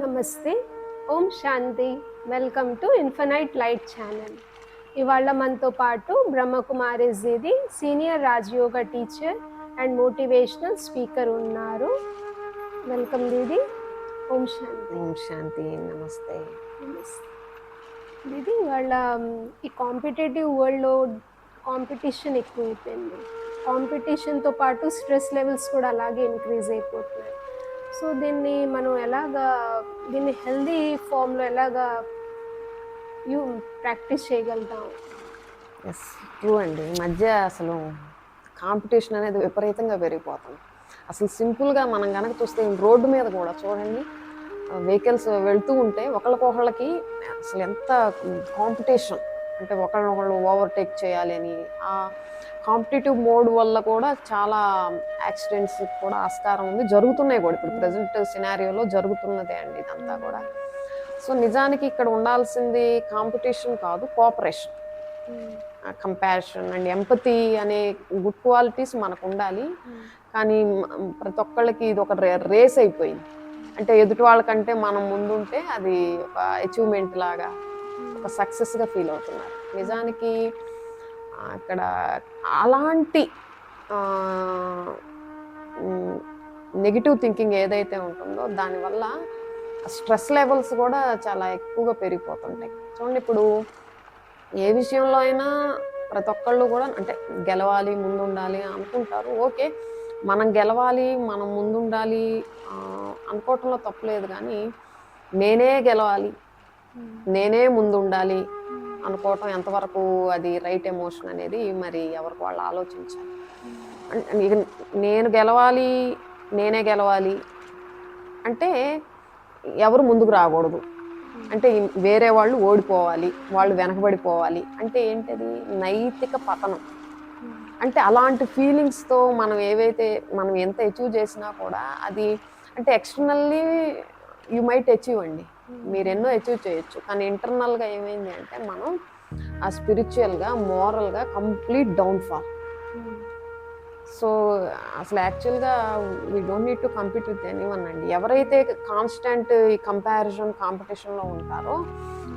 నమస్తే. ఓం శాంతి. Welcome to infinite light channel. ఇవాళ మనతో పాటు బ్రహ్మకుమారిజీది senior Rajayoga teacher and motivational speaker ఉన్నారు. వెల్కమ్ దీది ఓం శాంతి. ఓం శాంతి. నమస్తే. నమస్తే దీది ఇవాళ ఈ కాంపిటేటివ్ వరల్డ్లో కాంపిటీషన్ ఎక్కువైపోయింది. కాంపిటీషన్తో పాటు స్ట్రెస్ లెవెల్స్ కూడా అలాగే ఇంక్రీజ్ అయిపోతున్నాయి. సో దీన్ని మనం ఎలాగా దీన్ని హెల్దీ ఫామ్లో ఎలాగా యూ ప్రాక్టీస్ చేయగలుగుతాం ఎస్ ట్రూ అండి. ఈ మధ్య అసలు కాంపిటీషన్ అనేది విపరీతంగా పెరిగిపోతుంది. అసలు సింపుల్గా మనం కనుక చూస్తే రోడ్డు మీద కూడా చూడండి వెహికల్స్ వెళ్తూ ఉంటే ఒకళ్ళకొకళ్ళకి అసలు ఎంత కాంపిటీషన్ అంటే ఒకళ్ళనొకళ్ళు ఓవర్టేక్ చేయాలి అని కాంపిటేటివ్ మోడ్ వల్ల కూడా చాలా యాక్సిడెంట్స్ కూడా ఆస్కారం ఉంది. జరుగుతున్నాయి కూడా. ఇప్పుడు ప్రజెంట్ సినారియోలో జరుగుతున్నదే అండి ఇదంతా కూడా. సో నిజానికి ఇక్కడ ఉండాల్సింది కాంపిటీషన్ కాదు కోఆపరేషన్. కంపాషన్ అండ్ ఎంపతి అనే గుడ్ క్వాలిటీస్ మనకు ఉండాలి. కానీ ప్రతి ఒక్కళ్ళకి ఇది ఒక రేస్ అయిపోయింది. అంటే ఎదుటి వాళ్ళకంటే మనం ముందుంటే అది ఒక అచీవ్మెంట్ లాగా ఒక సక్సెస్గా ఫీల్ అవుతున్నారు. నిజానికి అక్కడ అలాంటి నెగిటివ్ థింకింగ్ ఏదైతే ఉంటుందో దానివల్ల స్ట్రెస్ లెవెల్స్ కూడా చాలా ఎక్కువగా పెరిగిపోతుంటాయి. చూడండి ఇప్పుడు ఏ విషయంలో అయినా ప్రతి ఒక్కళ్ళు కూడా అంటే గెలవాలి ముందుండాలి అనుకుంటారు. ఓకే మనం గెలవాలి మనం ముందుండాలి అనుకోవటంలో తప్పులేదు కానీ నేనే గెలవాలి నేనే ముందుండాలి అనుకోవటం ఎంతవరకు అది రైట్ ఎమోషన్ అనేది మరి ఎవరికి వాళ్ళు ఆలోచించాలి. నేను గెలవాలి నేనే గెలవాలి అంటే ఎవరు ముందుకు రాకూడదు. అంటే వేరే వాళ్ళు ఓడిపోవాలి వాళ్ళు వెనకబడిపోవాలి అంటే ఏంటది? నైతిక పతనం. అంటే అలాంటి ఫీలింగ్స్తో మనం ఏవైతే మనం ఎంత అచీవ్ చేసినా కూడా అది అంటే ఎక్స్టర్నల్లీ యు మైట్ అచీవ్ అండి. మీరు ఎన్నో అచీవ్ చేయొచ్చు. కానీ ఇంటర్నల్గా ఏమైంది అంటే మనం ఆ స్పిరిచువల్గా మోరల్గా కంప్లీట్ డౌన్ఫాల్ సో అసలు యాక్చువల్గా we don't need to compete with anyone అండి. ఎవరైతే కాన్స్టెంట్ ఈ కంపారిజన్ కాంపిటీషన్లో ఉంటారో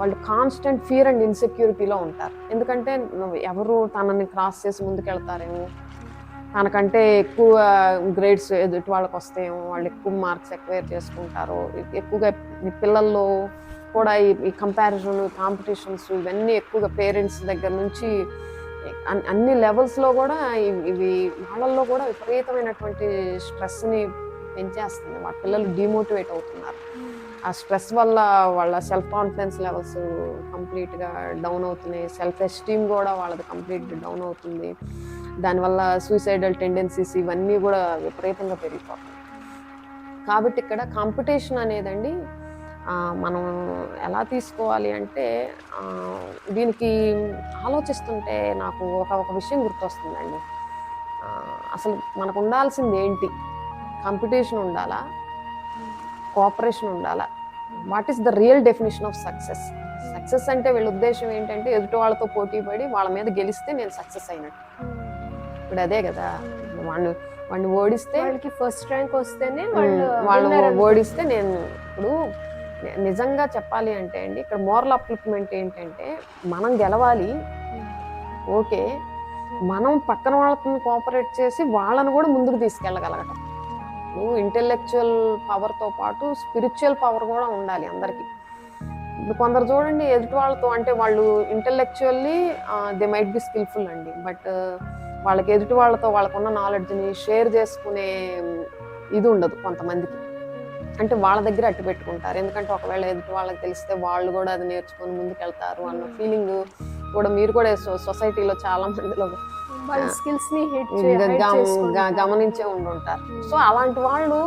వాళ్ళు కాన్స్టెంట్ ఫియర్ అండ్ ఇన్సెక్యూరిటీలో ఉంటారు. ఎందుకంటే ఎవరు తనని క్రాస్ చేసి ముందుకెళ్తారేమో తనకంటే ఎక్కువ గ్రేడ్స్ ఎదుటి వాళ్ళకి వస్తాయేమో వాళ్ళు ఎక్కువ మార్క్స్ ఎక్వైర్ చేసుకుంటారో. ఎక్కువగా పిల్లల్లో కూడా ఈ ఈ కంపారిజన్ కాంపిటీషన్స్ ఇవన్నీ ఎక్కువగా పేరెంట్స్ దగ్గర నుంచి అన్- అన్ని లెవెల్స్లో కూడా ఇవి- ఇవి వాళ్ళల్లో కూడా విపరీతమైనటువంటి స్ట్రెస్ని పెంచేస్తుంది. వాళ్ళ పిల్లలు డిమోటివేట్ అవుతున్నారు. ఆ స్ట్రెస్ వల్ల వాళ్ళ సెల్ఫ్ కాన్ఫిడెన్స్ లెవెల్స్ కంప్లీట్గా డౌన్ అవుతున్నాయి. సెల్ఫ్ ఎస్టీమ్ కూడా వాళ్ళది కంప్లీట్ డౌన్ అవుతుంది. దానివల్ల సూసైడల్ టెండెన్సీస్ ఇవన్నీ కూడా విపరీతంగా పెరిగిపోతాయి. కాబట్టి ఇక్కడ కాంపిటీషన్ అనేదండి మనం ఎలా తీసుకోవాలి అంటే దీనికి ఆలోచిస్తుంటే నాకు ఒక ఒక విషయం గుర్తొస్తుందండి. అసలు మనకు ఉండాల్సింది ఏంటి? కాంపిటీషన్ ఉండాలా? కోఆపరేషన్ ఉండాలా? What is the real definition of success success అంటే వీళ్ళ ఉద్దేశం ఏంటంటే ఎదుటి వాళ్ళతో పోటీ పడి వాళ్ళ మీద గెలిస్తే నేను సక్సెస్ అయినట్టు. ఇప్పుడు అదే కదా. వాడిని వాడిని ఓడిస్తే వాళ్ళకి ఫస్ట్ ర్యాంక్ వస్తేనే వాళ్ళు వాళ్ళు. ఓడిస్తే నేను ఇప్పుడు నిజంగా చెప్పాలి అంటే అండి ఇక్కడ మోరల్ అప్లిప్మెంట్ ఏంటంటే మనం గెలవాలి. ఓకే మనం పక్కన వాళ్ళతో కోఆపరేట్ చేసి వాళ్ళని కూడా ముందుకు తీసుకెళ్ళగలగటం. నువ్వు ఇంటెలెక్చువల్ పవర్తో పాటు స్పిరిచువల్ పవర్ కూడా ఉండాలి అందరికీ. ఇప్పుడు కొందరు చూడండి ఎదుటి వాళ్ళతో అంటే వాళ్ళు intellectually they might be skillful అండి బట్ వాళ్ళకి ఎదుటి వాళ్ళతో వాళ్ళకున్న నాలెడ్జ్ని షేర్ చేసుకునే ఇది ఉండదు కొంతమందికి. అంటే వాళ్ళ దగ్గర అట్టు పెట్టుకుంటారు. ఎందుకంటే ఒకవేళ ఎదుటి వాళ్ళకి తెలిస్తే వాళ్ళు కూడా అది నేర్చుకొని ముందుకెళ్తారు అన్న ఫీలింగ్ కూడా మీరు కూడా సొసైటీలో చాలా మందిలో గమనించే ఉండుంటారు. సో అలాంటి వాళ్ళు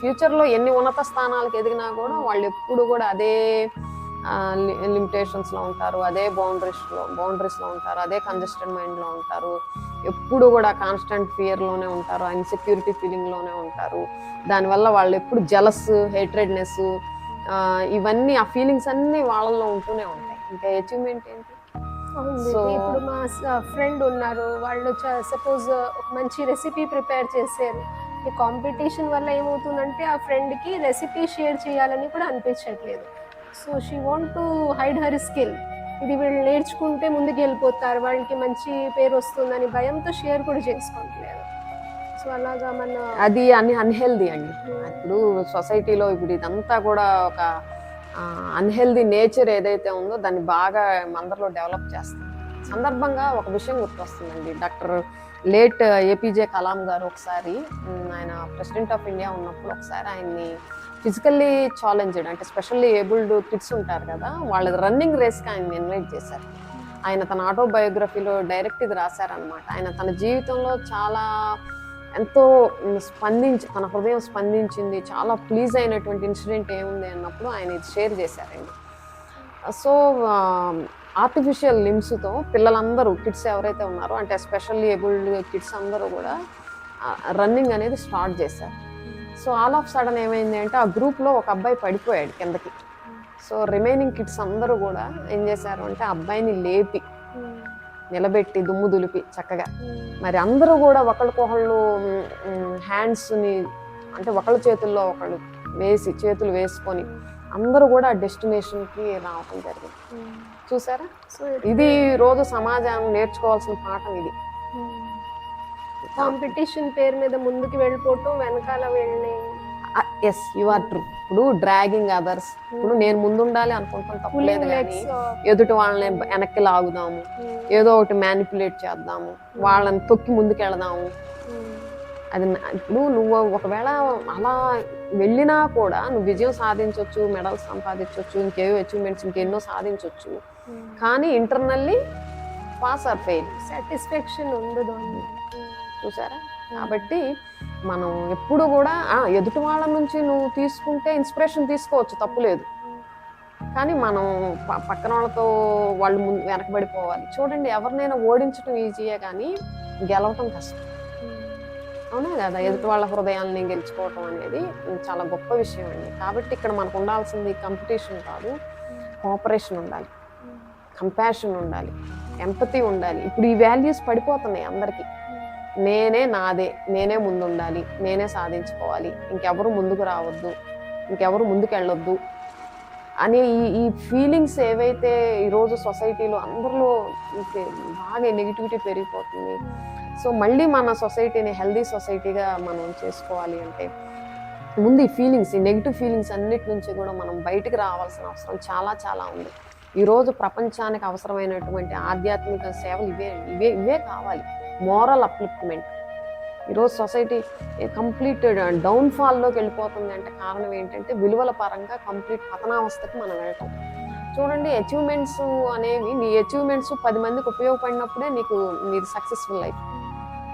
ఫ్యూచర్లో ఎన్ని ఉన్నత స్థానాలకు ఎదిగినా కూడా వాళ్ళు ఎప్పుడు కూడా అదే లిమిటేషన్స్లో ఉంటారు. అదే బౌండరీస్లో బౌండరీస్లో ఉంటారు. అదే కంజెస్టెడ్ మైండ్లో ఉంటారు. ఎప్పుడు కూడా కాన్స్టెంట్ ఫియర్లోనే ఉంటారు ఇన్సెక్యూరిటీ ఫీలింగ్లోనే ఉంటారు. దానివల్ల వాళ్ళు ఎప్పుడు జలస్ హేట్రెడ్నెస్ ఇవన్నీ ఆ ఫీలింగ్స్ అన్ని వాళ్ళల్లో ఉంటూనే ఉంటాయి. ఇంకా అచీవ్మెంట్ ఏంటి. ఇప్పుడు మా ఫ్రెండ్ ఉన్నారు. వాళ్ళు సపోజ్ మంచి రెసిపీ ప్రిపేర్ చేశారు. ఈ కాంపిటీషన్ వల్ల ఏమవుతుందంటే ఆ ఫ్రెండ్కి రెసిపీ షేర్ చేయాలని కూడా అనిపించట్లేదు. So she want to hide her skill ఇది వీళ్ళు నేర్చుకుంటే ముందుకు వెళ్ళిపోతారు వాళ్ళకి మంచి పేరు వస్తుందని భయంతో షేర్ కూడా చేసుకోవట్లేదు. సో అలాగా మన అది అన్ని అన్హెల్దీ అండి. ఇప్పుడు సొసైటీలో ఇప్పుడు ఇదంతా కూడా ఒక అన్హెల్దీ నేచర్ ఏదైతే ఉందో దాన్ని బాగా అందరిలో డెవలప్ చేస్తుంది. సందర్భంగా ఒక విషయం గుర్తొస్తుందండి. Doctor late APJ Kalam garu ఒకసారి ఆయన ప్రెసిడెంట్ ఆఫ్ ఇండియా ఉన్నప్పుడు ఒకసారి ఆయన్ని ఫిజికల్లీ ఛాలెంజ్డ్ అంటే స్పెషల్లీ ఏబుల్డ్ కిడ్స్ ఉంటారు కదా వాళ్ళ రన్నింగ్ రేస్కి ఆయన ఇన్వైట్ చేశారు. ఆయన తన ఆటోబయోగ్రఫీలో డైరెక్ట్ ఇది రాశారనమాట ఆయన తన జీవితంలో చాలా ఎంతో స్పందించి తన హృదయం స్పందించింది చాలా ప్లీజ్ అయినటువంటి ఇన్సిడెంట్ ఏముంది అన్నప్పుడు ఆయన ఇది షేర్ చేశారండి. సో ఆర్టిఫిషియల్ లిమ్స్తో పిల్లలందరూ కిడ్స్ ఎవరైతే ఉన్నారో అంటే ఎస్పెషల్లీ ఏబుల్డ్ కిడ్స్ అందరూ కూడా రన్నింగ్ అనేది స్టార్ట్ చేశారు. సో ఆల్ ఆఫ్ సడన్ ఏమైంది అంటే ఆ గ్రూప్లో ఒక అబ్బాయి పడిపోయాడు కిందకి. సో రిమైనింగ్ కిడ్స్ అందరూ కూడా ఏం చేశారు అంటే అబ్బాయిని లేపి నిలబెట్టి దుమ్ము దులిపి చక్కగా. మరి అందరూ కూడా ఒకళ్ళకొకళ్ళు హ్యాండ్స్ని అంటే ఒకళ్ళ చేతుల్లో ఒకళ్ళు వేసి చేతులు వేసుకొని అందరూ కూడా ఆ డెస్టినేషన్కి రావటం జరిగింది. చూసారా? ఇది రోజు సమాజం నేర్చుకోవాల్సిన పాఠం ఇది. కాంపిటీషన్ పేరు మీద ముందుకు వెళ్ళిపోవటం వెనకాల వెళ్ళి ఎస్ యు ఆర్ ట్రూ ఇప్పుడు డ్రాగింగ్ అదర్స్ ఇప్పుడు నేను ముందుండాలి అనుకుంటాం తప్పలేదు కానీ ఎదుటి వాళ్ళని వెనక్కి లాగుదాము. ఏదో ఒకటి మ్యానిపులేట్ చేద్దాము. వాళ్ళని తొక్కి ముందుకు వెళదాము అది ఇప్పుడు నువ్వు ఒకవేళ అలా వెళ్ళినా కూడా నువ్వు విజయం సాధించవచ్చు మెడల్స్ సంపాదించవచ్చు ఇంకేవో అచీవ్మెంట్స్ ఇంకెన్నో సాధించవచ్చు కానీ internally pass or fail satisfaction ఉండదు చూసారా? కాబట్టి మనం ఎప్పుడు కూడా ఎదుటి వాళ్ళ నుంచి నువ్వు తీసుకుంటే ఇన్స్పిరేషన్ తీసుకోవచ్చు తప్పులేదు కానీ మనం పక్కన వాళ్ళతో వాళ్ళు ముందు వెనకబడిపోవాలి. చూడండి ఎవరినైనా ఓడించడం ఈజీయే కానీ గెలవటం కష్టం. అవునా కదా? ఎదుటి వాళ్ళ హృదయాల్ని గెలుచుకోవటం అనేది చాలా గొప్ప విషయం అండి. కాబట్టి ఇక్కడ మనకు ఉండాల్సింది కాంపిటీషన్ కాదు కోఆపరేషన్ ఉండాలి. కంపాషన్ ఉండాలి ఎంపతి ఉండాలి. ఇప్పుడు ఈ వాల్యూస్ పడిపోతున్నాయి అందరికీ. నేనే నాదే నేనే ముందు ఉండాలి నేనే సాధించుకోవాలి. ఇంకెవరు ముందుకు రావద్దు ఇంకెవరు ముందుకు వెళ్ళొద్దు అనే ఈ ఈ ఫీలింగ్స్ ఏవైతే ఈరోజు సొసైటీలో అందరిలో బాగా నెగిటివిటీ పెరిగిపోతుంది. సో మళ్ళీ మన సొసైటీని హెల్దీ సొసైటీగా మనం చేసుకోవాలి అంటే ముందు ఈ ఫీలింగ్స్ ఈ నెగిటివ్ ఫీలింగ్స్ అన్నిటి నుంచి కూడా మనం బయటకు రావాల్సిన అవసరం చాలా చాలా ఉంది. ఈరోజు ప్రపంచానికి అవసరమైనటువంటి ఆధ్యాత్మిక సేవలు ఇవే ఇవే ఇవే కావాలి. మోరల్ అప్లిఫ్ట్మెంట్ ఈరోజు సొసైటీ కంప్లీట్ డౌన్ఫాల్లోకి వెళ్ళిపోతుంది అంటే కారణం ఏంటంటే విలువల పరంగా కంప్లీట్ పతనావస్థకి మనం వెళ్ళటం. చూడండి అచీవ్మెంట్స్ అనేవి నీ అచీవ్మెంట్స్ పది మందికి ఉపయోగపడినప్పుడే నీకు నీది సక్సెస్ఫుల్ లైఫ్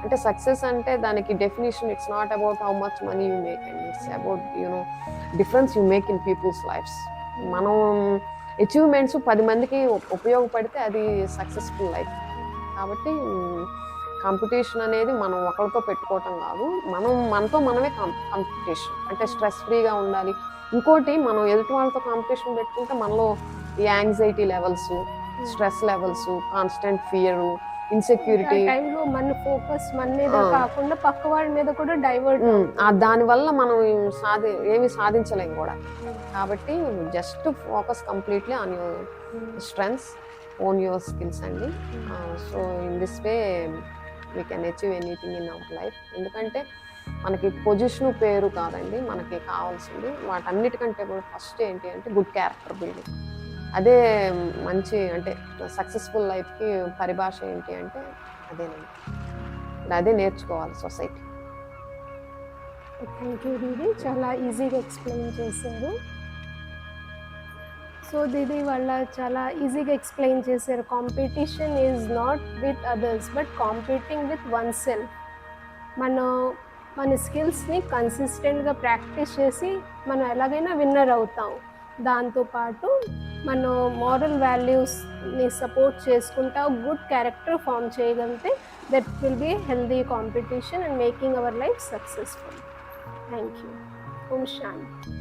అంటే సక్సెస్ అంటే దానికి definition it's not about how much money you make and it's about you know difference you make in people's lives మనం అచీవ్మెంట్స్ పది మందికి ఉపయోగపడితే అది సక్సెస్ఫుల్ లైఫ్ కాబట్టి కాంపిటీషన్ అనేది మనం ఒకరితో పెట్టుకోవటం కాదు. మనం మనతో మనమే కాంపిటీషన్ అంటే స్ట్రెస్ ఫ్రీగా ఉండాలి. ఇంకోటి మనం ఎదుటి వాళ్ళతో కాంపిటీషన్ పెట్టుకుంటే మనలో ఈ anxiety levels stress levels constant fear insecurity టైంలో మన ఫోకస్ మన మీద. కాకుండా పక్క వాళ్ళ మీద కూడా డైవర్ట్ దానివల్ల మనం సాధి ఏమి సాధించలేం కూడా. కాబట్టి just focus completely on your strengths own your skills అండి. So in this way we can achieve anything in our life ఎందుకంటే మనకి పొజిషన్ పేరు కాదండి మనకి కావాల్సింది. వాటన్నిటికంటే కూడా ఫస్ట్ ఏంటి అంటే గుడ్ క్యారెక్టర్ బిల్డింగ్ అదే మంచి అంటే సక్సెస్ఫుల్ లైఫ్కి పరిభాష ఏంటి అంటే అదేనండి. అదే నేర్చుకోవాలి సొసైటీ థ్యాంక్ యూ దీది చాలా ఈజీగా ఎక్స్ప్లెయిన్ చేశారు. సో దీది వాళ్ళ చాలా ఈజీగా ఎక్స్ప్లెయిన్ చేశారు. Competition is not with others but competing with oneself మన మన స్కిల్స్ని కన్సిస్టెంట్గా ప్రాక్టీస్ చేసి మనం ఎలాగైనా విన్నర్ అవుతాం. దాంతోపాటు మన మారల్ వాల్యూస్ని సపోర్ట్ చేసుకుంటా గుడ్ క్యారెక్టర్ ఫామ్ చేయగలిగితే that will be healthy competition and making our life successful thank you Om Shanti